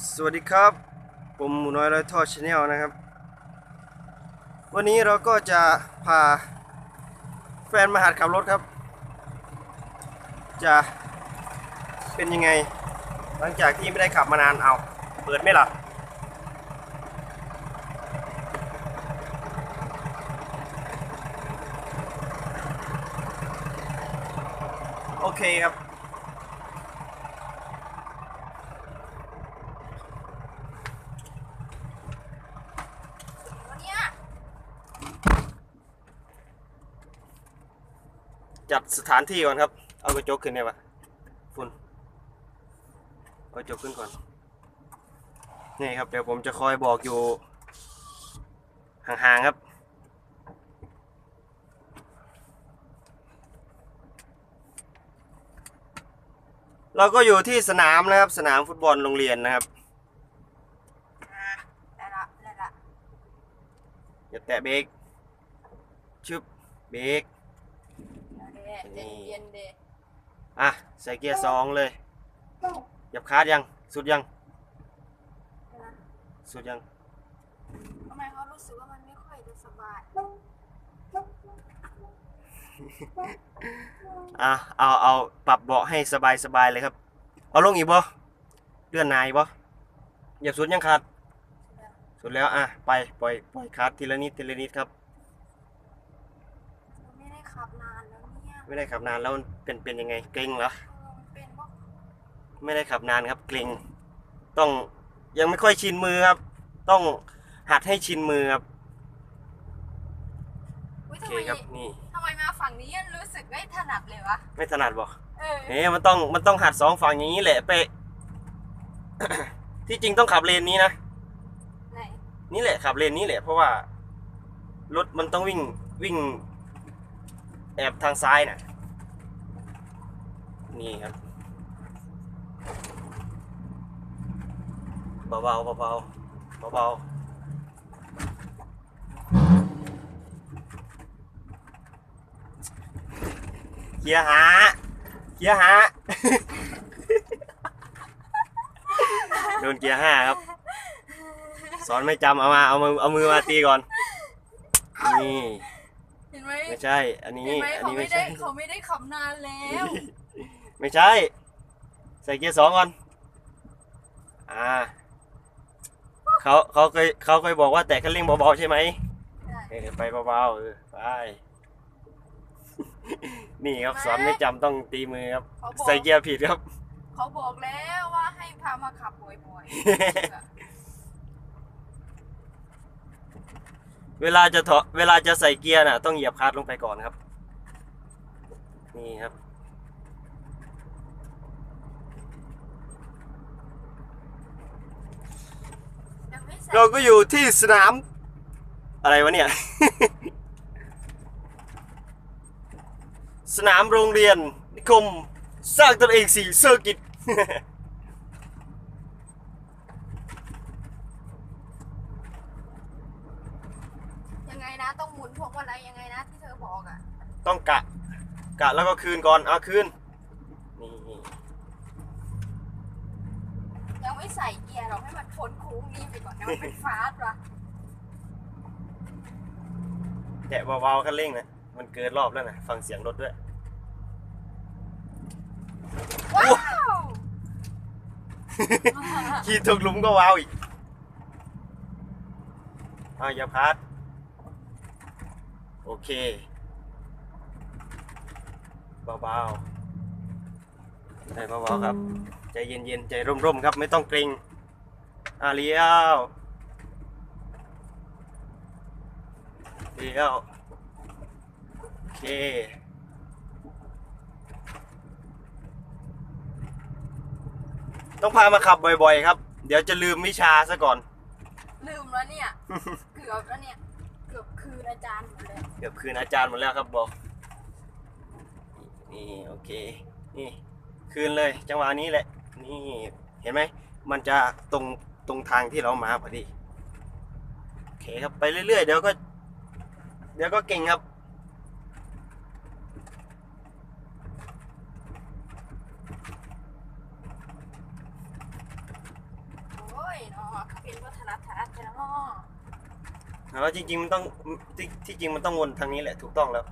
สวัสดีครับ ผมหมูน้อยร้อยทอดชาแนลนะครับ วันนี้เราก็จะพาแฟนมาหัดขับรถครับ จะเป็นยังไง หลังจากที่ไม่ได้ขับมานานเอาเปิดไหมล่ะโอเคครับ เนี่ย จัดสถานที่ก่อนครับ เอากระจกขึ้นได้ปะฝุ่นเอากระจกขึ้นก่อน นี่ครับเดี๋ยวผมจะคอยบอกอยู่ ห่างๆครับ เราก็อยู่ที่สนามนะครับ สนามฟุตบอลโรงเรียนนะครับได้ละได้ละอย่าแตะเบรกชึบเบรก เดี๋ยวเดี๋ยวเย็นๆเดยวอะใส่เกียร์สองเลยหยับคาดยัง สุดยังนะสุดยังทำไมเขารู้สึกว่ามันไม่ค่อยจะสบายอะเอาเอาปรับเบาะให้สบายสบายเลยครับ เอาลงอีกบ่เลื่อนหนายบ่เหยียบสุดยังขาดสุดแล้วอะไปปล่อยปล่อยคาดทีละนิดทีละนิดครับ ไม่ได้ขับนานแล้วเนี่ย ไม่ได้ขับนานแล้วมันเป็นเป็นยังไงเกร็งเหรอเออมันเป็นเพราะไม่ได้ขับนานครับเกร็งต้องยังไม่ค่อยชินมือครับ ต้องหัดให้ชินมือครับอุ้ยโอทำเคไมครับนี่ทำไมมาฝั่งนี้ยังรู้สึกไม่ถนัดเลยวะไม่ถนัดบ่เออเอ๊ะมันต้องมันต้องหัดสองฝั่งอย่างนี้แหละไปที่จริงต้องขับเลนนี้นะไหนนี่แหละขับเลนนี้แหละเพราะว่ารถมันต้องวิ่งวิ่ง แอบทางซ้ายน่ะ นี่ครับ เบาๆเบาๆเบาๆเบาๆเกียร์หาเกียร์หาโดนเกียร์ห้าครับ สอนไม่จำเอามา เอามือเอามือมาตีก่อน นี่ เห็นไหมไม่ใช่ อันนี้ เห็นไหมอันเขานี้ไม่ไม่ได้ใช่ เขาไม่ได้ขับนานแล้ว ไม่ใช่ ใส่เกียร์สองก่อน อ่า เขาเขาเคยเขาเคยบอกว่าแตะคันเร่งเบาๆใช่ไหมใช่ เออไปเบาๆเออไป นี่ครับสอนไม่จำต้องตีมือครับ เขาบอกใส่เกียร์ผิดครับ เขาบอกแล้วว่าให้พามาขับบ่อยๆ เวลาจะถอเวลาจะใส่เกียร์น่ะ ต้องเหยียบคลัตช์ลงไปก่อนครับ นี่ครับยังไม่ใส่เราก็อยู่ที่สนาม อะไรวะเนี่ย สนามโรงเรียน นิคม สร้างตนเองสี่เซอร์กิต ยังไงนะ ต้องหมุนพวงมาลัยยังไงนะที่เธอบอกอะต้องกะ กะแล้วก็คืนก่อนเอาคืนนี่ยังไม่ใส่เกียร์เราให้มันพ้นโค้งนี้ไปก่อนให้มันเป็นฟาสต์วะแตะเบาๆคันเร่งนะมันเกินรอบแล้วนะฟังเสียงรถด้วยว้าวขี่ตกหลุมก็ว้าวอีกเอาอย่าพลาด โอเคเบาๆใจเบาๆครับ ใจเย็นๆ ใจร่มๆ ครับ ไม่ต้องเกรงอ่าเลี้ยวเลี้ยวโอเคต้องพามาขับบ่อยๆ ครับ เดี๋ยวจะลืมวิชาซะก่อน ลืมแล้วเนี่ย เกือบแล้วเนี่ยเกื อบคืนอาจารย์หมดเลยเกือบคืนอาจารย์หมดแล้วครับบอกนี่โอเคนี่คืนเลยจังหวะนี้แหละนี่เห็นไหมมันจะตรงตรงทางที่เรามาพอดีโอเคครับไปเรื่อยๆเดี๋ยวก็ เดี๋ยวก็เก่งครับยเนาะเขาเป็นวัฒนธรรมเนาะ แล้วจริงๆมันต้องที่ที่จริงมันต้องวนทางนี้แหละถูกต้องแล้ว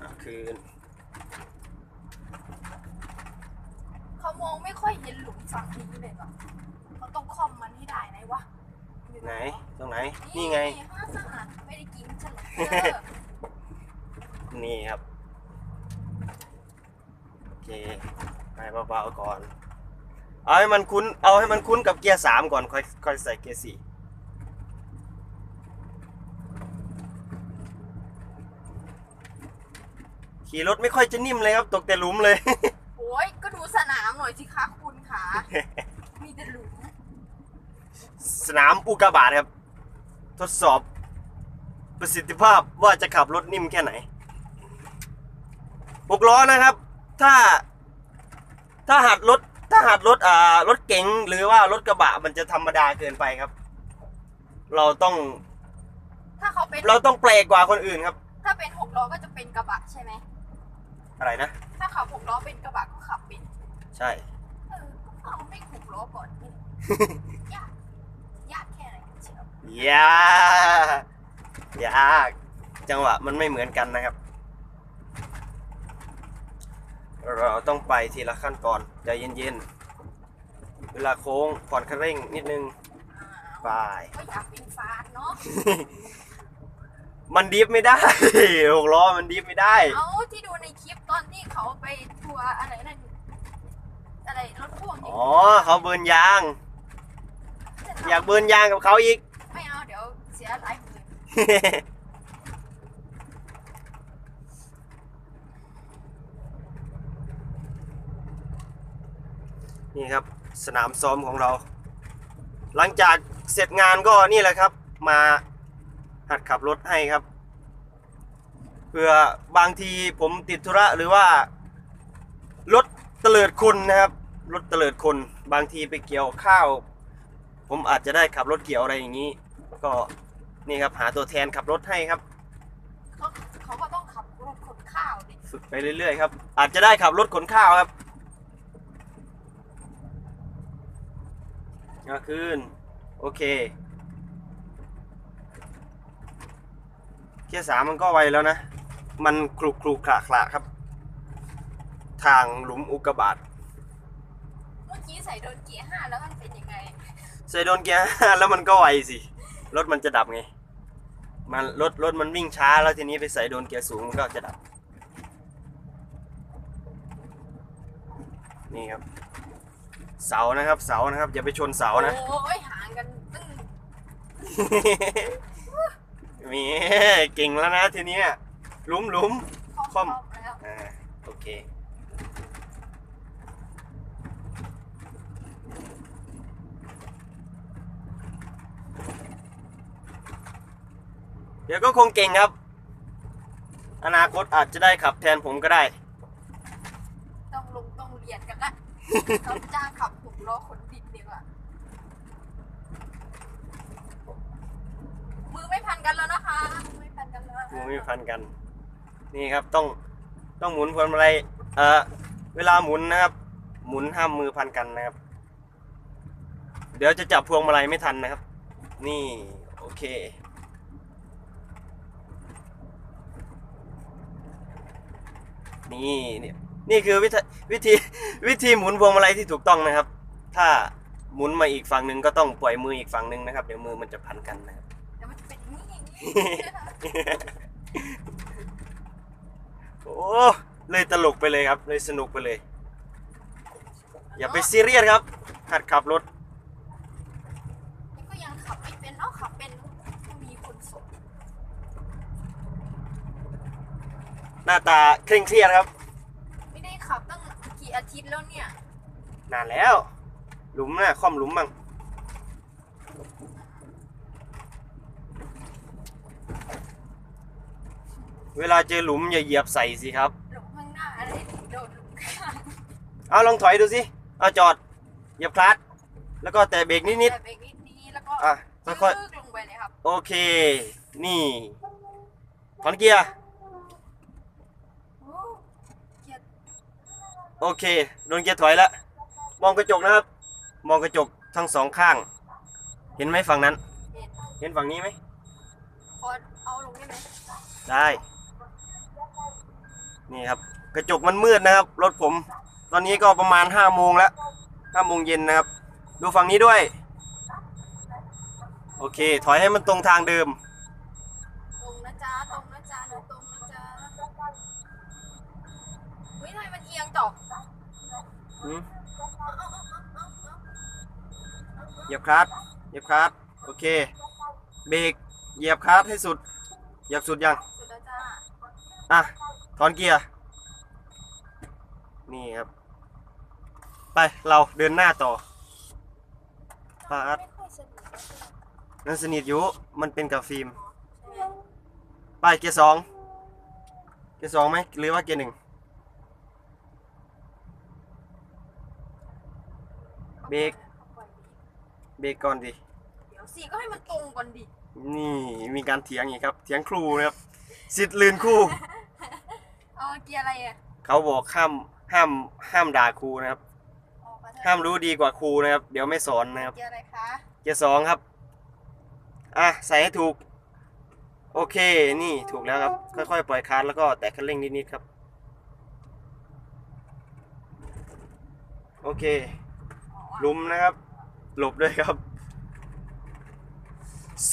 อะคืนเขามองไม่ค่อยเห็นหลุมฝั่งนี้เลยเนาะเขาต้องคอมมันให้ได้ไหนวะไหน ตรงไหน นี่ไงห้าสะอาดไม่ได้กินฉันหรอกเออนี่ครับ โอเคไปเบาๆก่อน เอาให้มันคุ้น เอาให้มันคุ้นกับเกียร์สามก่อนค่อยค่อยใส่เกียร์สี่ขี่รถไม่ค่อยจะนิ่มเลยครับ ตกแต่หลุมเลย โอ้ยก็ดูสนามหน่อยสิคะคุณขามีแต่หลุม สนามอุกกาบาตครับ ทดสอบประสิทธิภาพว่าจะขับรถนิ่มแค่ไหนหกล้อนะครับ ถ้า ถ้าหัดรถ ถ้าหัดรถอ่ารถเก๋งหรือว่ารถกระบะมันจะธรรมดาเกินไปครับ เราต้องถ้าเขาเป็นเราต้องแปลกกว่าคนอื่นครับ ถ้าเป็นหกล้อก็จะเป็นกระบะใช่ไหมอะไรนะถ้าขับหกล้อเป็นกระบะก็ขับเป็นใช่ เออก็เอาไม่หกล้อก่อนนี่ ยากยากแค่ไหนกันเชียวยากยากจังหวะมันไม่เหมือนกันนะครับ เราต้องไปทีละขั้นตอนใจเย็นๆ เวลาโค้งผ่อนคันเร่งนิดนึงอ่าไปก็อยากเป็นฟาดเนาะ มันดิฟไม่ได้หกล้อมันดิฟไม่ได้ เอาที่ดูในคลิปตอนที่เขาไปทัวร์อะไรนั่นอะไรรถพ่วงอ๋อเขาเบิร์นยาง อยากเบิร์นยางกับเขาอีก ไม่เอาเดี๋ยวเสียหลายหมื่น นี่ครับสนามซ้อมของเรา หลังจากเสร็จงานก็นี่แหละครับ มาหัดขับรถให้ครับเพื่อบางทีผมติดธุระหรือว่ารถเตลิดคนนะครับรถเตลิดคน บางทีไปเกี่ยวข้าว ผมอาจจะได้ขับรถเกี่ยวอะไรอย่างนี้ ก็นี่ครับหาตัวแทนขับรถให้ครับเขาเขาก็ต้องขับรถขนข้าวดิฝึกไปเรื่อยๆครับอาจจะได้ขับรถขนข้าวครับ ก็คืนโอเค เกียร์สามมันก็ไวแล้วนะ มันคลุกคลุกขระขระครับ ทางหลุมอุกกาบาตเมื่อกี้ใส่โดนเกียร์ห้าแล้วมันเป็นยังไง ใส่โดนเกียร์ห้าแล้วมันก็ไวสิ รถมันจะดับไง มันรถรถมันวิ่งช้าแล้วทีนี้ไปใส่โดนเกียร์สูงมันก็จะดับ นี่ครับ เสานะครับ เสานะครับ อย่าไปชนเสานะ โอ้ยห่างกันตั้งมีเก่งแล้วนะทีเนี้ยหลุมหลุมคอมแล้วอ่าโอเคเดี๋ยวก็คงเก่งครับ อนาคตอาจจะได้ขับแทนผมก็ได้ ต้องลงต้องเรียน กันละต้องจ้างขับหกล้อขนดินดีกว่ามือไม่พันกันแล้วนะคะมือไม่พันกันแล้วมือไม่พันกัน นี่ครับต้องต้องหมุนพวงมาลัยเอ่อเวลาหมุนนะครับ หมุนห้ามมือพันกันนะครับ เดี๋ยวจะจับพวงมาลัยไม่ทันนะครับ นี่โอเคนี่เนี่ย นี่คือวิธีวิธีวิธีหมุนพวงมาลัยที่ถูกต้องนะครับ ถ้าหมุนมาอีกฝั่งหนึ่งก็ต้องปล่อยมืออีกฝั่งหนึ่งนะครับ เดี๋ยวมือมันจะพันกันนะครับ เดี๋ยวมันจะเป็นอย่างนี่อย่างนี้โอ้เลยตลกไปเลยครับ เลยสนุกไปเลย อย่าไปซีเรียสครับ หัดขับรถนี่ก็ยังขับไม่เป็นเนาะขับเป็นต้องมีคนส่งหน้าตาเคร่งเครียดครับ ไม่ได้ขับตั้งกี่อา ทิตย์แล้วเนี่ย นานแล้ว หลุมน่ะค่อมหลุมบ้างเวลาเจอหลุมอย่าเหยียบใส่สิครับ หลงข้างหน้าอะไรโดนหลุมข้างเอาลองถอยดูสิเอาจอด เหยียบคลัตช์แล้วก็แตะเบรกนิดแต่เบรกนิดนี้แล้วก็ๆอะค่อยลึกลงไปเลยครับๆโอเค นี่ถอนเกียร์ โอ้เกียร์โอเคโดนเกียร์ถอยแล้วมองกระจกนะครับ มองกระจกทั้งสองข้าง เห็นไหมฝั่งนั้น เห็นเห็นฝั่งนี้ไหมพอเอาลงได้ไหมได้ นี่ครับ กระจกมันมืดนะครับ รถผม ตอนนี้ก็ประมาณห้าโมงแล้วห้าโมงเย็นนะครับ ดูฝั่งนี้ด้วย โอเค ถอยให้มันตรงทางเดิม ตรงนะจ๊ะตรงนะจ๊ะหนูตรงนะจ๊ะเฮ้ยทำไมมันเอียงจ่อหืม เหยียบคลัตช์เหยียบคลัตช์โอเค เบรก เหยียบคลัตช์ให้สุด เหยียบสุดยัง สุดแล้วจ้าอะ ถอนเกียร์ นี่ครับ ไป เราเดินหน้าต่อปาดไม่ค่อยสนุกนั่นสนิทอยู่ มันเป็นกับฟิล์ม ไป เกียร์สอง เกียร์สองไหม หรือว่าเกียร์หนึ่ง เบรกเบรกก่อนดิเดี๋ยวสิก็ให้มันตรงก่อนดินี่มีการเถียงอีกครับเถียงครูนะครับสิทธิ์ลืนครูเอาเกียร์อะไรอะเขาบอกห้ามห้ามห้ามด่าครูนะครับ ออกมาเถอะห้ามรู้ดีกว่าครูนะครับ เดี๋ยวไม่สอนนะครับ เกียร์อะไรคะเกียร์สองครับ อะ ใส่ให้ถูก โอเค นี่ถูกแล้วครับ ค่อยๆ ปล่อยคลันแล้วก็แตะคันเร่งนิดๆครับ โอเคอ๋อห ลุมนะครับ หลบด้วยครับ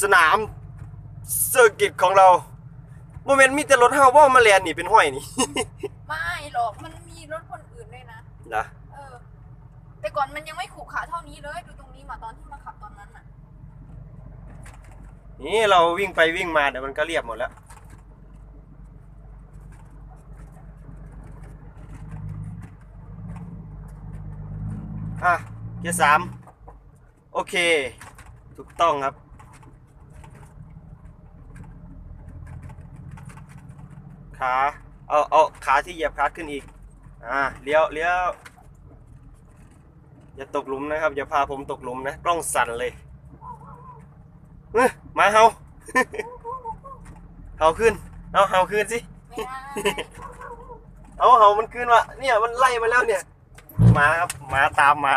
สนามเซอร์กิตของเราโมเมนต์มีแต่รถเฮาว่ามาแลนนี่เป็นห้อยนี่ ไม่หรอกมันมีรถคนอื่นด้วยนะ นะเออ แต่ก่อนมันยังไม่ขู่ขาเท่านี้เลยดูตรงนี้มาตอนที่มาขับตอนนั้นน่ะ นี่เราวิ่งไปวิ่งมาเดี๋ยวมันก็เรียบหมดแล้ว อะ เกียร์สามโอเค ถูกต้องครับ ขาเอาเอาขาที่เหยียบคลัดขึ้นอีก อ่าเลี้ยวเลี้ยวอย่าตกหลุมนะครับ อย่าพาผมตกหลุมนะ กล้องสั่นเลยเอ้ยมาเฮาเฮาขึ้น เอาเฮาขึ้นสิไม่ได้เอาเฮามันขึ้นวะเนี่ยมันไล่มาแล้วเนี่ยหมาครับหมาตามมา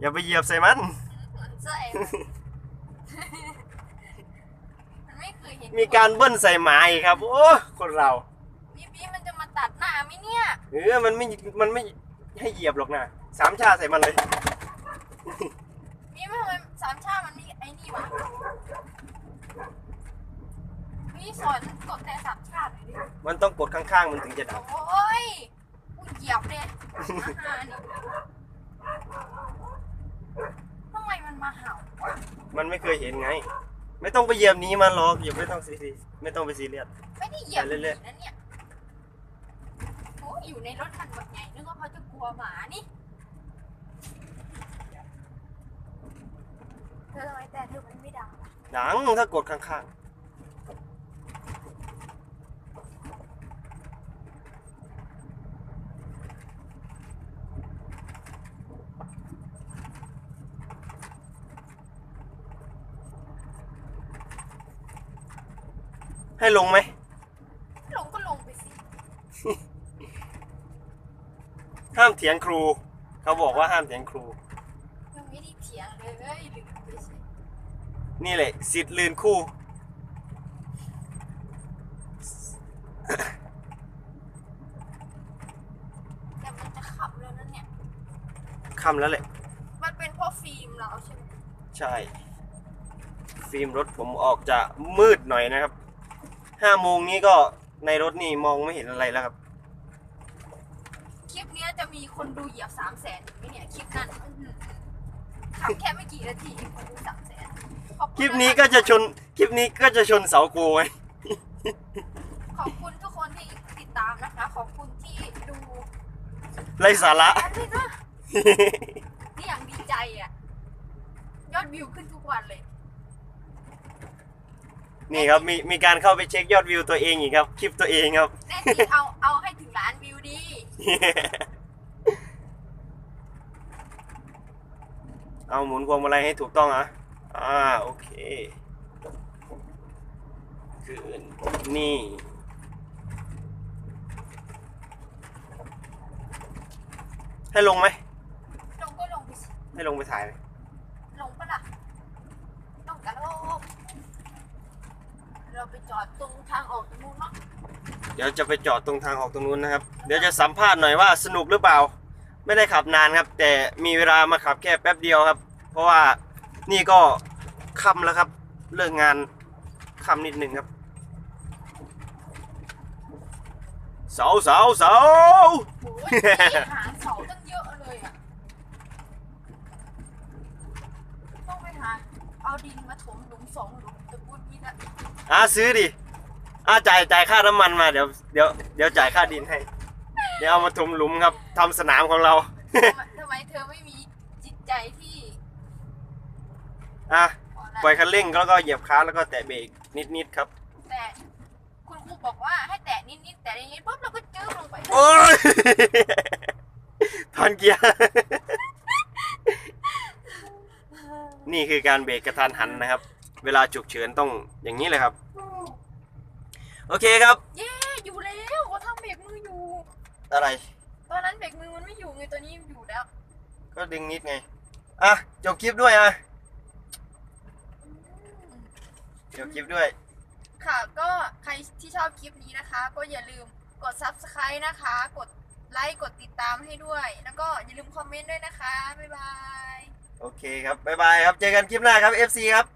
อย่าไปเหยียบใส่มันเหมือนใส่มันไม่เคยเห็นมีการเบิ้ลใส่หมาอีกครับ โอ้คนเราพี่พี่มันจะมาตัดหน้าไหมเนี่ยเออมันไม่มันไม่ให้เหยียบหรอกนะสามชาใส่มันเลยพี่ไม่ทำไมสามชาติมันมีไอ้นี่วะพี่สอนกดแต่สามชาติหน่อยดิมันต้องกดข้างๆมันถึงจะดับโอ้ยกูเหยียบเลยมาหานี่ทำไมมันมาเห่ามันไม่เคยเห็นไง ไม่ต้องไปเหยียบหนี้มันหรอกอย่าไม่ต้องซีไม่ต้องไปซีเรียส ไม่ได้เหยียบไปเรื่อยๆนะเนี่ยโอ้ยอยู่ในรถคันแบบใหญ่นึกว่าเขาจะกลัวหมานี่เธอทำไมแต่เธอมันไม่ดังล่ะดังถ้ากดข้าง ให้ลงไหม ลงก็ลงไปสิห้ามเถียงครู เขาบอกว่าห้ามเถียงครู ยังไม่ได้เถียงเลยลืมไปสินี่แหละสิทธิ์ลืนคู่ แต่มันจะขับแล้วนั่นเนี่ยคำแล้วแหละ มันเป็นเพราะฟิล์มเราใช่ไหมใช่ ฟิล์มรถผมออกจะมืดหน่อยนะครับ ห้าโมงนี้ก็ในรถนี่มองไม่เห็นอะไรแล้วครับ คลิปเนี้ยจะมีคนดูเหยียบสามแสนไหมเนี่ยคลิปนั้นอื้อหือขับแค่ไม่กี่นาทีคนดูสามแสนคลิปนี้ก็จะชน คลิปนี้ก็จะชนเสากูไงขอบคุณทุกคนที่ติดตามนะคะ ขอบคุณที่ดูไรสาระอันนี้นะนี่อย่างดีใจอะ ยอดวิวขึ้นทุกวันเลย นี่ครับมีมีการเข้าไปเช็คยอดวิวตัวเองอีกครับ คลิปตัวเองครับ แน่จริงเอาเอาให้ถึงล้านวิวดีเอาหมุนพวงมาลัยให้ถูกต้องอะอ่าโอเคคืนนี่ให้ลงไหมลงก็ลงไปสิให้ลงไปถ่ายไหม ลงปะล่ะลงกันโลก เราไปจอดตรงทางออกตรงนู้นเนาะเดี๋ยวจะไปจอดตรงทางออกตรงนู้นนะครับ เดี๋ยวจะสัมภาษณ์หน่อยว่าสนุกหรือเปล่า ไม่ได้ขับนานครับ แต่มีเวลามาขับแค่แป๊บเดียวครับ เพราะว่านี่ก็ค่ำแล้วครับ เลิกงานค่ำนิดนึงครับเสาเสาเสาโอ้ยพี่หาเสาตั้งเยอะเลยอะต้องไปหา เอาดินมาถมหลุมสองหลุมจะพูดนี่นะอะซื้อดิอะจ่ายจ่ายค่าน้ำมันมาเดี๋ยวเดี๋ยวเดี๋ยวจ่ายค่าดินให้ เดี๋ยวเอามาถมหลุมครับทำสนามของเรา ทำไมทำไมเธอไม่มีจิตใจที่อะอ่อนแรงปล่อยคันเร่งแล้วก็เหยียบคลัตช์แล้วก็แตะเบรกนิดๆครับ แต่คุณครูบอกว่าให้แตะนิดๆแต่นิดๆปุ๊บเราก็จื้อลงไปโอ้ยทอนเกียร์ นี่คือการเบรกกระทันหันนะครับ เวลาฉุกเฉินต้องอย่างนี้เลยครับ โอเคครับ เย้อยู่แล้วเขาทำเบรกมืออยู่ อะไร ตอนนั้นเบรกมือมันไม่อยู่ไงตัวนี้อยู่แล้ว ก็ดึงนิดไง อะ จบคลิปด้วยอะ จบคลิปด้วย ค่ะ ก็ใครที่ชอบคลิปนี้นะคะ ก็อย่าลืมกด subscribe นะคะ กดไลค์ กดติดตามให้ด้วย แล้วก็อย่าลืมคอมเมนต์ด้วยนะคะ บ๊ายบาย โอเคครับ บ๊ายบายครับ เจอกันคลิปหน้าครับ FC ครับ